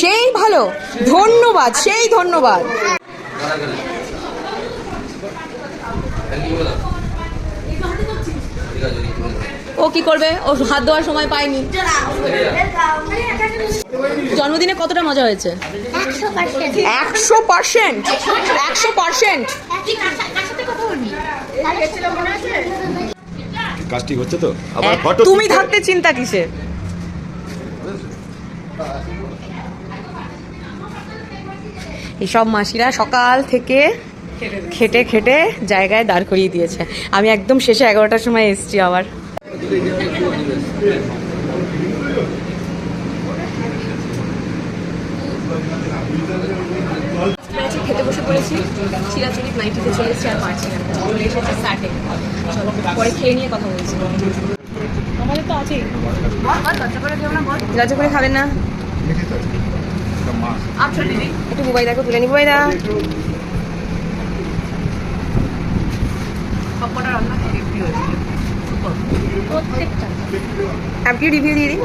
সেই ভালো। ধন্যবাদ সেই ধন্যবাদ। ও কি করবে? ও হাত দেওয়ার সময় পায়নি। জন্মদিনে কতটা মজা হয়েছে? একশো পার্সেন্ট। একশো পার্সেন্ট। কাজ ঠিক হচ্ছে তো? আবার তুমি থাকতে চিন্তা কিসে এইসব মাসিরা সকাল থেকে খেটে খেটে জায়গায় দাঁড় করিয়ে দিয়েছে আমি একদম শেষে এগারোটার সময় এসছি আবার খেতে বসে পড়েছি চিরাচরিত নাইটিতে চলে এসেছি আর পারছি না চলে এসেছে স্টার্টে চলো পরে খেয়ে নিয়ে কথা বলছি আমাদের তো আছেই করে খাবেন না একটু বুবাই তুলে নি বুবাই আপনি রিভিউ দিয়ে দিন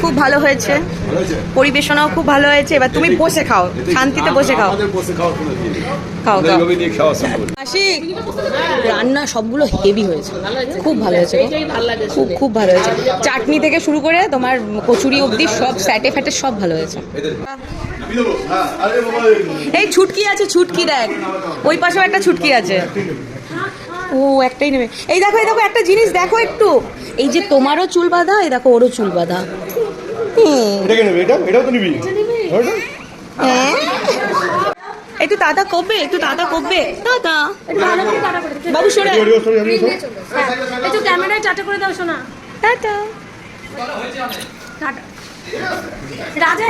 খুব ভালো হয়েছে। ভালো হয়েছে? পরিবেশনাও খুব ভালো হয়েছে। এবার তুমি বসে খাও শান্তিতে বসে খাও। নেই। খাও খাও। খাওয়া আশিক রান্না সবগুলো হেভি হয়েছে। খুব ভালো হয়েছে খুব খুব ভালো হয়েছে। চাটনি থেকে শুরু করে তোমার কচুরি অবধি সব স্যাটে ফ্যাটে সব ভালো হয়েছে। হ্যাঁ, এই ছুটকি আছে ছুটকি দেখ। ওই পাশেও একটা ছুটকি আছে। ও একটাই নেবে। এই দেখো এই দেখো একটা জিনিস দেখো একটু। এই যে তোমারও চুল বাঁধা এই দেখো ওরও চুল বাঁধা। হুম, এটা কেন এটা এটাও তো নিবি। হ্যাঁ? একটু দাদা কবে একটু দাদা কবে দাদা। বাবু সরে। আয়। ওরে, ওরে, ওরে, ওরে, ওরে। একটু ক্যামেরায় টাটা করে দাও শোনা। টাটা। টাটা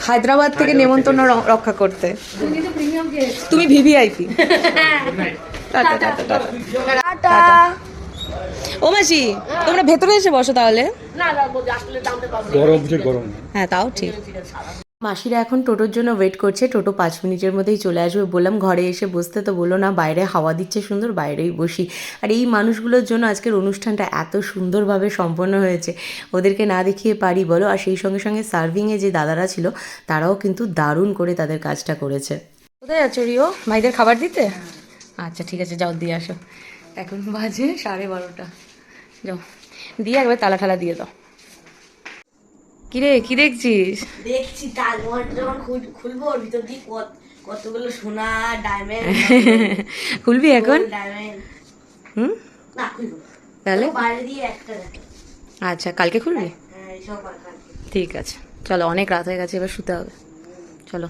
হায়দ্রাবাদ থেকে নেমন্তন্ন র- রক্ষা করতে। তুমি VVIP. Tata tata. Tata tata. ও মাসি তোমরা ভেতরে এসে বসো তাহলে। না না আসলে দামটা পাবো গরম বুঝে গরম। হ্যাঁ তাও ঠিক। মাসিরা এখন টোটোর জন্য ওয়েট করছে। টোটো পাঁচ মিনিটের মধ্যেই চলে আসবে। বললাম ঘরে এসে বসতে তো বলল না বাইরে হাওয়া দিচ্ছে সুন্দর বাইরেই বসি। আর এই মানুষগুলোর জন্য আজকের অনুষ্ঠানটা এত সুন্দরভাবে সম্পন্ন হয়েছে। ওদেরকে না দেখিয়ে পারি বলো। আর সেই সঙ্গে সঙ্গে সার্ভিংয়ে যে দাদারা ছিল তারাও কিন্তু দারুণ করে তাদের কাজটা করেছে। কোথায় আছো রিও? ভাইদের খাবার দিতে? আচ্ছা ঠিক আছে যাও দিয়ে আসো। এখন বাজে সাড়ে বারোটা। যাও। দিয়ে একবার তালা ঠালা দিয়ে দাও। কিরে কি দেখছিস? দেখছি তাজমহল যখন খুলবো ওর ভিতর দিয়ে কত- কতগুলো সোনা ডায়মন্ড খুলবি এখন? ডায়মন্ড হুম? না খুলবো। তাহলে? বাইরে দিয়ে একটা আচ্ছা কালকে খুলবি? হ্যাঁ। ঠিক আছে। চলো অনেক রাত হয়ে গেছে এবার শুতে হবে। চলো।